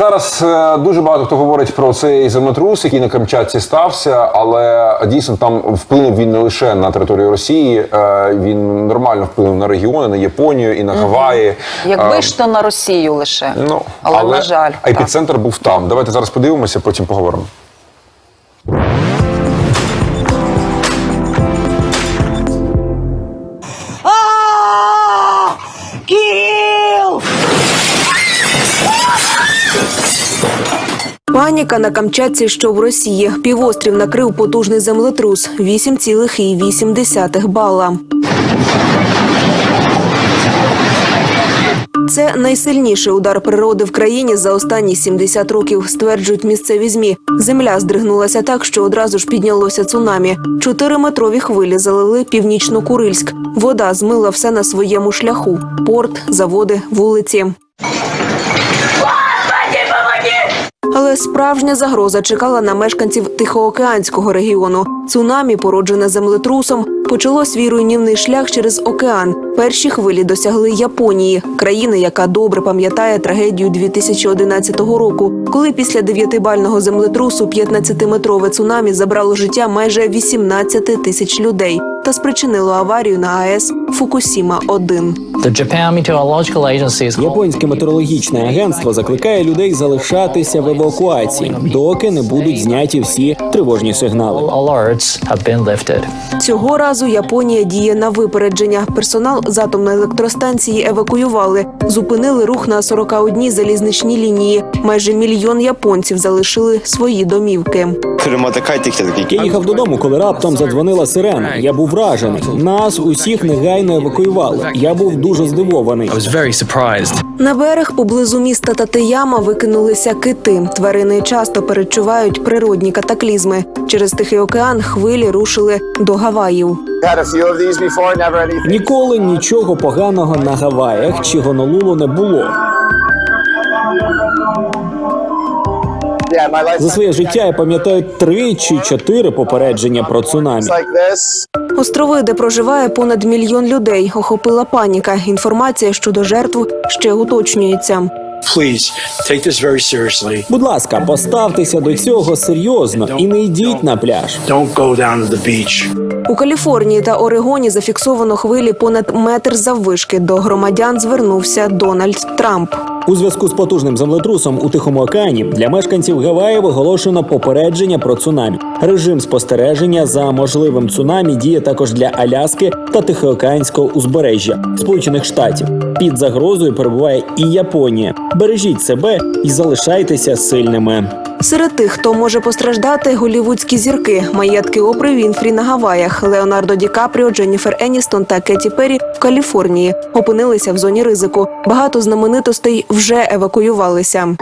Зараз е, дуже багато хто говорить про цей землетрус, який на Камчатці стався, але дійсно там вплинув він не лише на територію Росії, е, він нормально вплинув на регіони, на Японію і на Гаваї. Якби а, ж то на Росію лише. Ну, але, на жаль. а епіцентр був там. Давайте зараз подивимося, потім поговоримо. Паніка на Камчатці, що в Росії. Півострів накрив потужний землетрус 8,8 бала. Це найсильніший удар природи в країні за останні 70 років, стверджують місцеві змі. Земля здригнулася так, що одразу ж піднялося цунамі. Чотириметрові хвилі залили північно-Курильськ. Вода змила все на своєму шляху: порт, заводи, вулиці. Але справжня загроза чекала на мешканців Тихоокеанського регіону. Цунамі, породжене землетрусом, почало свій руйнівний шлях через океан. Перші хвилі досягли Японії, країни, яка добре пам'ятає трагедію 2011 року, коли після дев'ятибального землетрусу 15-метрове цунамі забрало життя майже 18 тисяч людей та спричинило аварію на АЕС Фукусіма 1 Японське метеорологічне агентство закликає людей залишатися в евакуації, доки не будуть зняті всі тривожні сигнали. Цього разу Японія діє на випередження. Персонал з атомної електростанції евакуювали, зупинили рух на 41 залізничні лінії. Майже мільйон японців залишили свої домівки. Я їхав додому, коли раптом задзвонила сирена. Я був вражений. Нас усіх негайно евакуювали. Я був дуже здивований. I was very surprised. На берег поблизу міста Татияма викинулися кити. Тварини часто перечувають природні катаклізми. Через Тихий океан хвилі рушили до Гаваїв. Ніколи нічого поганого на Гаваях чи Гонолулу не було. За своє життя я пам'ятаю три чи чотири попередження про цунамі. Острови, де проживає понад мільйон людей, охопила паніка. Інформація щодо жертв ще уточнюється. Please take this very seriously. Будь ласка, поставтеся до цього серйозно і не йдіть на пляж. Don't go down to the beach. У Каліфорнії та Орегоні зафіксовано хвилі понад метр заввишки. До громадян звернувся Дональд Трамп. У зв'язку з потужним землетрусом у Тихому океані для мешканців Гаваїв оголошено попередження про цунамі. Режим спостереження за можливим цунамі діє також для Аляски та Тихоокеанського узбережжя Сполучених Штатів. Під загрозою перебуває і Японія. Бережіть себе і залишайтеся сильними. Серед тих, хто може постраждати, голівудські зірки, маєтки Опри Вінфрі на Гаваях, Леонардо Ді Капріо, Дженніфер Еністон та Кеті Перрі в Каліфорнії опинилися в зоні ризику. Багато знаменитостей вже евакуювалися.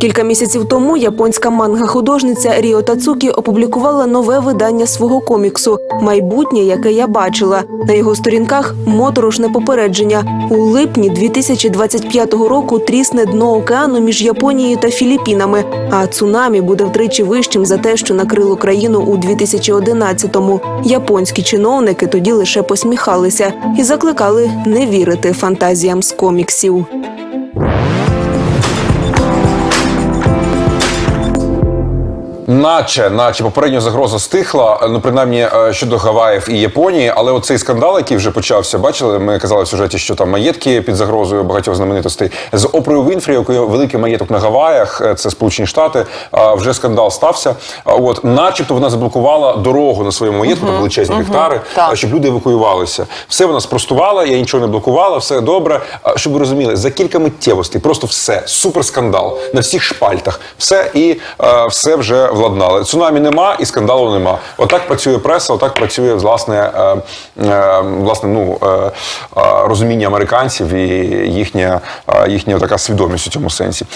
Кілька місяців тому японська манга-художниця Ріо Тацукі опублікувала нове видання свого коміксу Майбутнє, яке я бачила. На його сторінках моторошне попередження. У липні 2025 року трісне дно океану між Японією та Філіппінами. А цунамі буде втричі вищим за те, що накрило країну у 2011-му. Японські чиновники тоді лише посміхалися і закликали не вірити фантазіям з коміксів. Наче, наче попередня загроза стихла, ну принаймні е, щодо Гаваїв і Японії, але оцей скандал, який вже почався, бачили, ми казали в сюжеті, що там маєтки під загрозою багатьох знаменитостей з Опрою Вінфрі, якої великий маєток на Гаваях, е, це Сполучені Штати. е, Вже скандал стався. От, начебто, вона заблокувала дорогу на своєму маєтку, там величезні гектари, так. щоб люди евакуювалися. Все вона спростувала, я нічого не блокувала, все добре. Щоб ви розуміли, за кілька миттєвостей, просто все, супер скандал на всіх шпальтах, все і все вже владнали. Цунамі нема і скандалу нема. Отак працює преса, отак працює власне, е, е, власне ну, е, розуміння американців і їхня, їхня така свідомість у цьому сенсі.